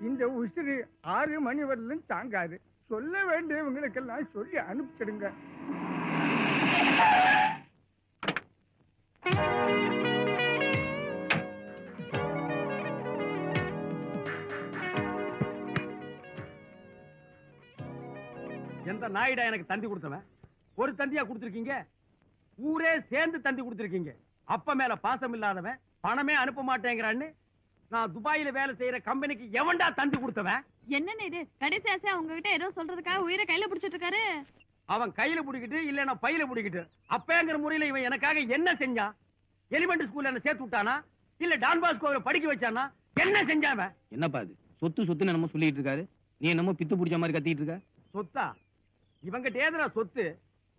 இந்த உசிறு ஆறு மணி வரலும் தாங்காது. சொல்ல வேண்டியவங்களுக்கெல்லாம் சொல்லி அனுப்பிச்சிடுங்க. எந்த நாயிடா எனக்கு தந்தி கொடுத்தவன்? ஒரு தந்தியா கொடுத்திருக்கீங்க? ஊரே சேர்ந்து தந்தி கொடுத்திருக்கீங்க. அப்ப மேல பாசம் இல்லாதவன் பணமே அனுப்ப மாட்டேங்கிறான்னு நான் துபாயில வேலை செய்யற கம்பெனிக்கு எவன்டா தந்தி கொடுத்தவன்? என்னன்னு இது? கடைசி ஆசை உங்ககிட்ட ஏதோ சொல்றதுக்காக உயிரை கையில பிடிச்சிட்டு இருக்காரு அவன் கையில புடிக்கிட்டு இல்லன்னா பையில புடிக்கிட்டு. அப்பேங்கிற முறையில இவன் எனக்காக என்ன செஞ்சான்? எலிமெண்ட் ஸ்கூல்ல என்ன சேர்த்து விட்டானா? இல்ல டான் பாஸ்கோவை படிக்க வச்சானா? என்ன செஞ்சான் அவன்? என்னப்பா இது? சொத்து சொத்துன்னு என்னமோ சொல்லிட்டு இருக்காரு. நீ என்னமோ பித்து பிடிச்ச மாதிரி கத்திட்டு இருக்க? சொத்தா? இவங்கிட்ட ஏதுடா சொத்து?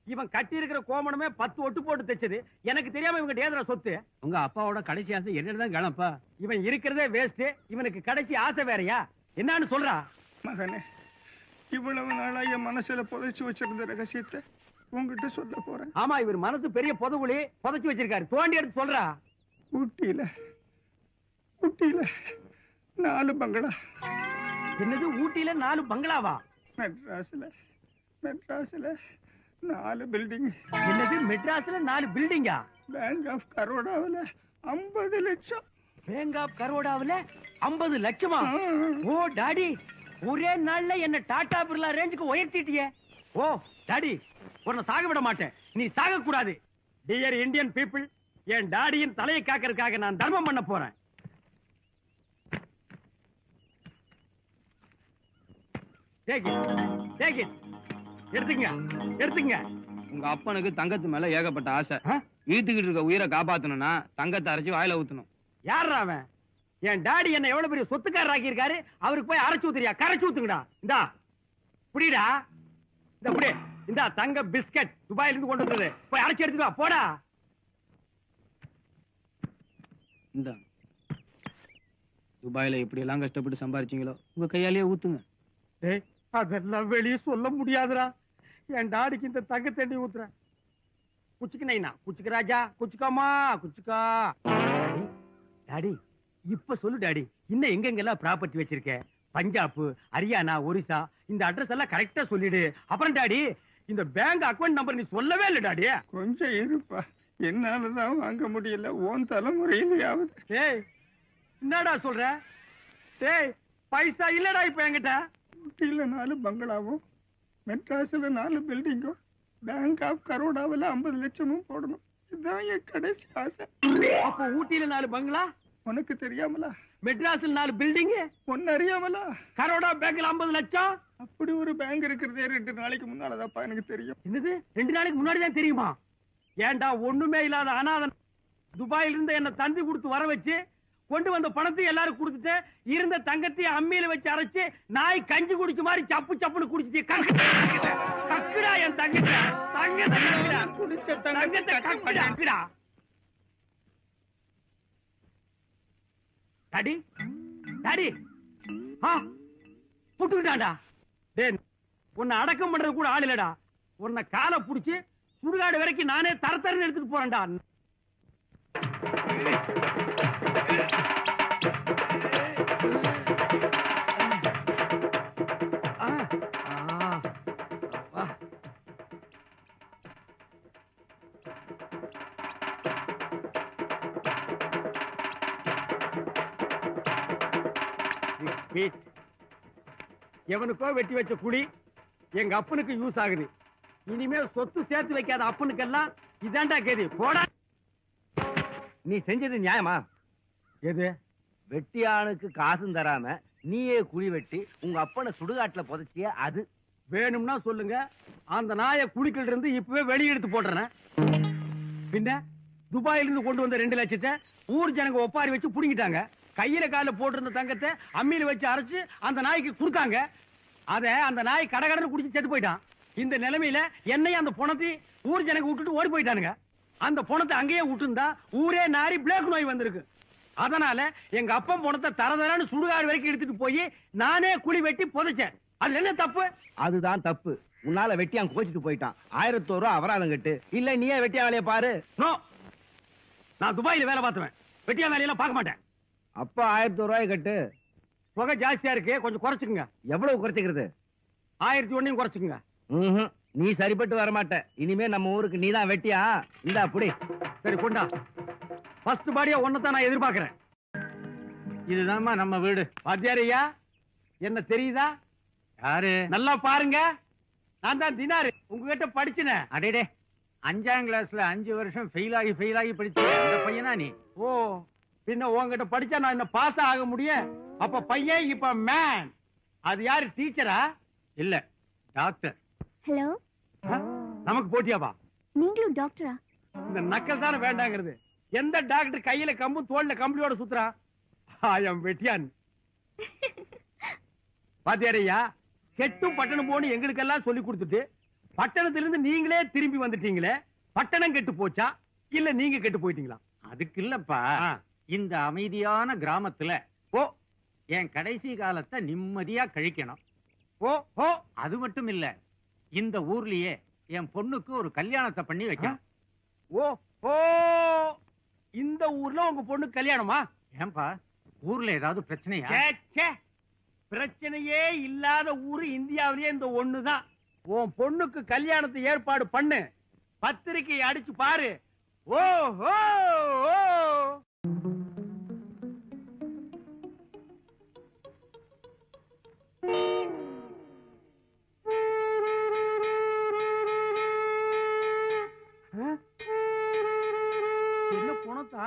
இவன் கட்டி இருக்கிற கோமணமே பத்து ஒட்டு போட்டு தைச்சது. எனக்கு தெரியாம இவங்கிட்ட ஏதுடா சொத்து? உங்க அப்பாவோட கடைசி ஆசை என்னதான் கிளம்பா இவன் இருக்கிறதே வேஸ்ட் இவனுக்கு கடைசி ஆசை வேறயா? என்னன்னு சொல்றா? மகனே இவ்வளவு நாளா என் மனசுல புதைச்சு வச்சிருந்த ரகசியத்தை உங்ககிட்ட சொல்ல போறேன். ஆமா இவர் மனசு பெரிய புதவுளி புதைச்சு வச்சிருக்காரு. தோண்டி எடுத்து சொல்றா. ஊட்டியில ஊட்டியில நாலு பங்களா. என்னது ஊட்டியில நாலு பங்களாவா? மெட்ராஸ்ல மெட்ராஸ்ல நாலு பில்டிங் என்னது மெட்ராஸ்ல நாலு பில்டிங்கா பேங்க் ஆஃப் கரோடாவில் ஐம்பது லட்சம். பேங்க் ஆஃப் கரோடாவுல ஐம்பது லட்சமா? ஓ டாடி ஒரே நாள்ல என்ன டாடா பிர்லா ரேஞ்சுக்கு உயர்த்திட்டியே. ஓ டாடி உன்னை சாக விட மாட்டேன். நீ சாக கூடாது டியர் இந்தியன் பீப்புள் என் டாடியின் தலையை காக்கறதுக்காக நான் தர்மம் பண்ண போறேன். Take it. Take it. எடுத்துங்க எடுத்துங்க. உங்க அப்பனுக்கு தங்கத்து மேல ஏகப்பட்ட ஆசை? இழுத்துக்கிட்டு இருக்க உயிரை காப்பாத்தணும்னா தங்கத்தை அரைச்சு வாயில ஊத்தணும். யாரா அவன்? என் டாடி என்ன எவ்வளவு பெரிய சொத்துக்காரர் ஆக்கியிருக்காரு? அவருக்கு போய் அரைச்சு ஊத்துறியா? கரைச்சு ஊத்துங்கடா. இந்தா. புடிடா. இந்த புடி. இந்தா தங்க பிஸ்கட் துபாயில இருந்து கொண்டு வந்தது. போய் அரைச்சு எடுத்துட்டு வா. போடா. இந்த. துபாயில எப்படி எல்லாம் கஷ்டப்பட்டு சம்பாரிச்சீங்களோ? உங்க கையாலேயே ஊத்துங்க. அதெல்லாம் வெளியே சொல்ல முடியாதுடா. என் டாடிக்கு இந்த தங்க தண்ணி ஊத்துறேன் குச்சிக்கு நைனா குச்சிக்கு ராஜா குச்சிக்காமா குச்சிக்கா. டாடி, இப்ப சொல்லு டாடி இன்னும் எங்கெங்கெல்லாம் ப்ராப்பர்ட்டி வச்சிருக்க? பஞ்சாப் ஹரியானா ஒரிசா இந்த அட்ரஸ் எல்லாம் கரெக்டா சொல்லிடு. அப்புறம் டாடி இந்த பேங்க் அக்கவுண்ட் நம்பர் நீ சொல்லவே இல்லை டாடி. கொஞ்சம் இருப்பா. என்னாலதான் வாங்க முடியல. ஓன் தலைமுறையிலேயாவது. டேய் என்னடா சொல்ற? டேய் பைசா இல்லடா இப்ப என்கிட்ட. ஊட்டியில நாலு பங்களாவும் மெட்ராஸ்ல நாலு பில்டிங்கும் பேங்க் ஆஃப் கரோடாவில் ஐம்பது லட்சமும் போடணும். இதுதான் என் கடைசி ஆசை. அப்போ ஊட்டியில நாலு பங்களா? உனக்கு தெரியாமலா? மெட்ராஸ்ல நாலு பில்டிங் ஒன்னு அறியாமலா? கரோடா பேங்க்ல ஐம்பது லட்சம்? அப்படி ஒரு பேங்க் இருக்கிறதே ரெண்டு நாளைக்கு முன்னாலதாப்பா எனக்கு தெரியும். என்னது? ரெண்டு நாளைக்கு முன்னாடி தான் தெரியுமா? ஏன்டா ஒண்ணுமே இல்லாத அனாதன் துபாயில இருந்து என்ன தந்தி கொடுத்து வர வச்சு கொண்டு வந்த பணத்தை எல்லாரும் கொடுத்துட்டு இருந்த தங்கத்தையும் அம்மியில வச்சு அரைச்சு நாய் கஞ்சி குடிச்ச மாதிரி சப்பு சப்புன்னு குடிச்சிட்டு கக்கு- கக்குடா என் தங்கத்தை தங்கத்தை. குடிச்ச தங்கத்தை கக்குடா. Daddy daddy. ஆ புட்டுக்கிட்டான்டா. டேய் உன்னை அடக்கம் பண்றது கூட ஆள் இல்லடா. உன்னை காலை புடிச்சு சுடுகாடு வரைக்கும் நானே தரத்தரன்னு எடுத்துட்டு போறேன்டா. எவனுக்கோ வெட்டி வச்ச குழி எங்க அப்பனுக்கு யூஸ் ஆகுது. இனிமேல் சொத்து சேர்த்து வைக்காத அப்பனுக்கெல்லாம் இதாண்டா கேது. போடா. நீ செஞ்சது நியாயமா? எது? வெட்டியானுக்கு காசும் தராம நீயே குழி வெட்டி உங்க அப்பனை சுடுகாட்டுல புதைச்சிய அது. வேணும்னா சொல்லுங்க. அந்த நாயை குழிக்கில் இருந்து இப்பவே வெளியே எடுத்து போடுறேன் பின்ன துபாயிலிருந்து கொண்டு வந்த ரெண்டு லட்சத்தை ஊர் ஜனங்க ஒப்பாரி வச்சு புடுங்கிட்டாங்க. கையில கால போட்டிருந்த தங்கத்தை அம்மியில வச்சு அரைச்சு அந்த நாய்க்கு கொடுத்தாங்க. அத அந்த நாய் கடகடன்னு குடிச்சு செத்து போயிட்டான். இந்த நிலைமையில என்னையும் அந்த பணத்தை ஊர் ஜனங்க விட்டுட்டு ஓடி போயிட்டானுங்க. அந்த பணத்தை அங்கேயே விட்டுருந்தா ஊரே நாரி பிளேக் நோய் வந்திருக்கு. அதனால எங்க அப்பன் பணத்தை தரதரான்னு சுடுகாடு வரைக்கும் எடுத்துட்டு போய் நானே குழி வெட்டி புதைச்சேன். அது என்ன தப்பு? அதுதான் தப்பு. உன்னால வெட்டியான் கோச்சிட்டு போயிட்டான். ஆயிரத்தோரு ரூபா அபராதம் கட்டு. இல்ல நீயே வெட்டியா வேலையை பாரு? நோ. நான் துபாயில வேலை பார்த்துவேன். வெட்டியா வேலையெல்லாம் பார்க்க மாட்டேன். அப்ப ஆயிரத்தி ரூபாய் கட்டு. புகை ஜாஸ்தியா இருக்கு. கொஞ்சம் குறைச்சுக்குங்க. எவ்வளவு குறைச்சிக்கிறது? ஆயிரத்தி ஒன்னையும் குறைச்சுக்குங்க. நீ சரிப்பட்டு வர மாட்ட. இனிமே நம்ம ஊருக்கு நீதான் வெட்டியா? இந்தா புடி. சரி கொண்டா. ஃபர்ஸ்ட் பாடியா ஒன்னதான் நான் எதிர்பார்க்கிறேன். இதுதாம்மா நம்ம வீடு. வாத்தியார் ஐயா என்ன தெரியுதா? யாரு? நல்லா பாருங்க. நான் தான் தினாரு. உங்ககிட்ட படிச்சினேன். அடேடே அஞ்சாம் கிளாஸ்ல அஞ்சு வருஷம் ஃபெயில் ஆகி ஃபெயில் ஆகி படிச்ச அந்த பையனா நீ? ஓ பின்ன உங்ககிட்ட படிச்சா நான் என்ன பாஸ் ஆக முடியும்? அப்ப பையன் இப்ப மேன் அது யாரு டீச்சரா இல்ல டாக்டர் ஹலோ நமக்கு போட்டியாவா நீங்களும் டாக்டரா இந்த நக்கல் தானே வேண்டாங்கிறது. எந்த டாக்டர் கையில கம்பும் தோல்ல கம்பளியோட சுத்துறா? ஆயம் வெட்டியான். பாத்தியாரையா? கெட்டும் பட்டணம் போன்னு எங்களுக்கெல்லாம் சொல்லி கொடுத்துட்டு பட்டணத்திலிருந்து நீங்களே திரும்பி வந்துட்டீங்களே பட்டணம் கெட்டு போச்சா? இல்ல நீங்க கெட்டு போயிட்டீங்களா? அதுக்கு இல்லப்பா. இந்த அமைதியான கிராமத்துல ஓ என் கடைசி காலத்தை நிம்மதியா கழிக்கணும். ஓ ஓ அது மட்டும் இல்ல இந்த ஊர்லயே என் பொண்ணுக்கு ஒரு கல்யாணத்தை பண்ணி வைக்கணும். ஓ ஓ இந்த ஊர்ல உங்க பொண்ணு கல்யாணமா? ஏன்பா ஊர்ல ஏதாவது பிரச்சனையா? பிரச்சனையே இல்லாத ஊரு இந்தியாவிலேயே இந்த ஒண்ணுதான். உன் பொண்ணுக்கு கல்யாணத்தை ஏற்பாடு பண்ணு. பத்திரிக்கை அடிச்சு பாரு. ஓ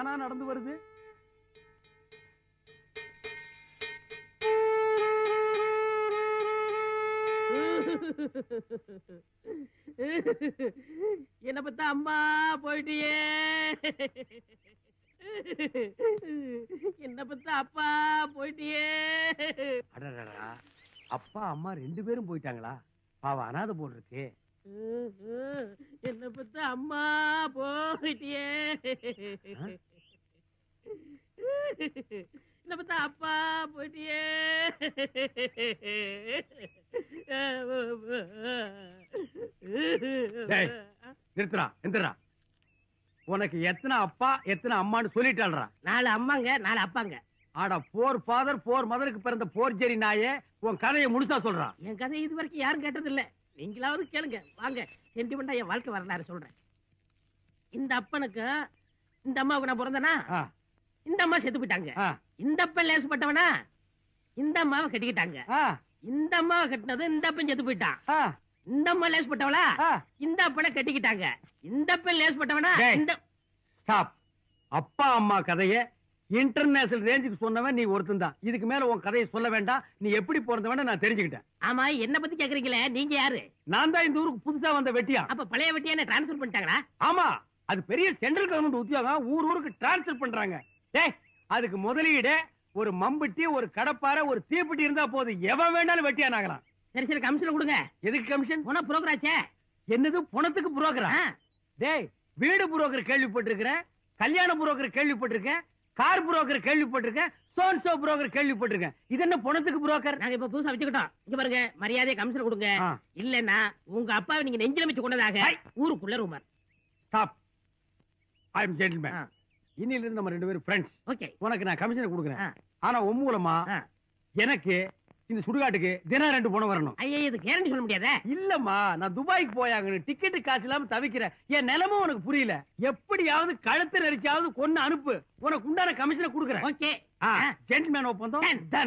தானா நடந்து வருது? என்ன பத்தா அம்மா போயிட்டியே. என்ன பத்தா அப்பா போயிட்டியே. அடடடா அப்பா அம்மா ரெண்டு பேரும் போயிட்டாங்களா? பாவம் அனாதை போல் இருக்கு என்ன பத்தா அம்மா போயிட்டியே. என்ன பத்தா அப்பா போயிட்டியே டேய். நிறுத்துறா எந்திரா உனக்கு எத்தனை அப்பா எத்தனை அம்மான்னு சொல்லிட்டாள்றா நாலு அம்மாங்க நாலு அப்பாங்க. ஆடா போர் ஃபாதர் போர் மதருக்கு பிறந்த போர் ஜெரி நாயே உன் கதையை முழுசா சொல்றான் என் கதை இது வரைக்கும் யாரும் கேட்டது இல்ல நீங்களாவது கேளுங்க வாங்க. சென்டிமெண்டா என் வாழ்க்கை வரலாறு சொல்றேன். இந்த அப்பனுக்கு இந்த அம்மாவுக்கு நான் பிறந்தனா? இந்த அம்மா செத்து போயிட்டாங்க. இந்த அப்பன் லேசுப்பட்டவனா இந்த அம்மாவை கட்டிக்கிட்டாங்க. இந்த அம்மாவை கட்டினது இந்த அப்பன் செத்து போயிட்டான். இந்த அம்மா லேசுப்பட்டவளா. இந்த அப்பனை கட்டிக்கிட்டாங்க. இந்த அப்பன் லேசுப்பட்டவனா. இந்த ஸ்டாப் அப்பா அம்மா கதைய இன்டர்நேஷனல் ரேஞ்சுக்கு சொன்னவன் நீ ஒருத்தன் தான். இதுக்கு மேல உன் கதையை சொல்ல வேண்டாம். நீ எப்படி பிறந்தவன நான் தெரிஞ்சுக்கிட்டேன். ஆமா என்ன பத்தி கேக்குறீங்களே? நீங்க யாரு? நான் தான் இந்த ஊருக்கு புதுசா வந்த வெட்டியா? அப்ப பழைய வெட்டியா என்ன டிரான்ஸ்பர் பண்ணிட்டாங்களா? ஆமா. அது பெரிய சென்ட்ரல் கவர்மெண்ட் உத்தியோகம். ஊர் ஊருக்கு டிரான்ஸ்ஃபர் பண்றாங்க. டேய் அதுக்கு முதலீடு ஒரு மம்பட்டி ஒரு கடப்பாரை ஒரு தீப்பெட்டி இருந்தா போதும். எவன் வேணாலும் வெட்டியான் ஆகலாம் சரி சரி கமிஷன் கொடுங்க. எதுக்கு கமிஷன் போனா புரோக்கராச்சே என்னது? பணத்துக்கு புரோக்கரா டேய் வீடு புரோக்கர் கேள்விப்பட்டிருக்கிறேன் கல்யாண புரோக்கர் கேள்விப்பட்டிருக்கேன் கார் புரோக்கர் கேள்விப்பட்டிருக்கேன் சோன் சோ புரோக்கர் கேள்விப்பட்டிருக்கேன். இது என்ன பணத்துக்கு புரோக்கர் நாங்க இப்ப புதுசா வச்சுக்கிட்டோம் இங்க பாருங்க மரியாதையை கமிஷன் கொடுங்க. இல்லன்னா உங்க அப்பாவை நீங்க நெஞ்சில வச்சு கொண்டதாக. ஊருக்குள்ள rumour stop I am gentleman. இன்னில இருந்து நம்ம ரெண்டு பேரும் ஃப்ரெண்ட்ஸ் ஓகே உனக்கு நான் கமிஷன் கொடுக்குறேன். ஆனா உன் மூலமா. எனக்கு இந்த சுடுகாட்டுக்கு தினம் ரெண்டு பணம் வரணும். ஐயா இது கேரண்டி சொல்ல முடியாதே? இல்லம்மா நான் துபாய்க்கு போயாங்க டிக்கெட் காசு இல்லாம தவிக்கிறேன் என் நிலைமை உனக்கு புரியல. எப்படியாவது கழுத்தை நெரிச்சாவது கொன்னு அனுப்பு. உனக்கு உண்டான கமிஷனை கொடுக்குறேன். ஓகே ஜென்டில்மேன் ஒப்பந்தம்.